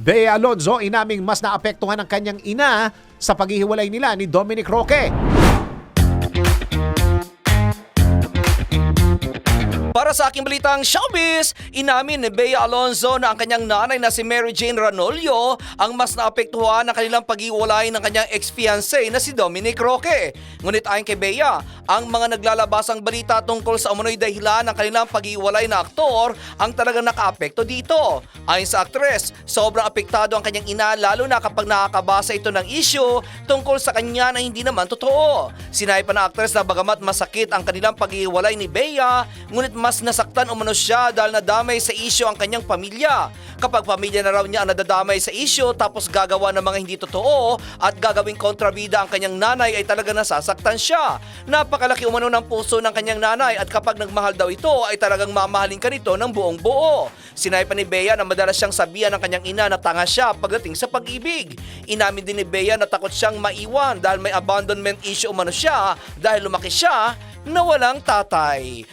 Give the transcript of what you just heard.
Bea Alonzo inaming mas naapektuhan ang kanyang ina sa paghihiwalay nila ni Dominic Roque. Para sa aking balitang showbiz, inamin ni Bea Alonzo na ang kanyang nanay na si Mary Jane Ranolio ang mas naapektuhan ng kanilang pag-iwalay ng kanyang ex-fiancé na si Dominic Roque. Ngunit ayon kay Bea, ang mga naglalabasang balita tungkol sa umunoy dahilan ng kanilang pag-iwalay na aktor ang talagang nakaapekto dito. Ayon sa aktres, sobrang apektado ang kanyang ina lalo na kapag nakakabasa ito ng issue tungkol sa kanya na hindi naman totoo. Sinabi pa ng aktres na bagamat masakit ang kanilang pag-iwalay ni Bea, ngunit mas nasaktan umano siya dahil nadamay sa issue ang kanyang pamilya. Kapag pamilya na raw niya ang nadadamay sa issue tapos gagawa ng mga hindi totoo at gagawing kontrabida ang kanyang nanay ay talaga nasasaktan siya. Napakalaki umano ng puso ng kanyang nanay at kapag nagmahal daw ito ay talagang mamahalin ka nito ng buong buo. Sinay pa ni Bea na madalas siyang sabihan ng kanyang ina na tanga siya pagdating sa pag-ibig. Inamin din ni Bea na takot siyang maiwan dahil may abandonment issue umano siya dahil lumaki siya na walang tatay.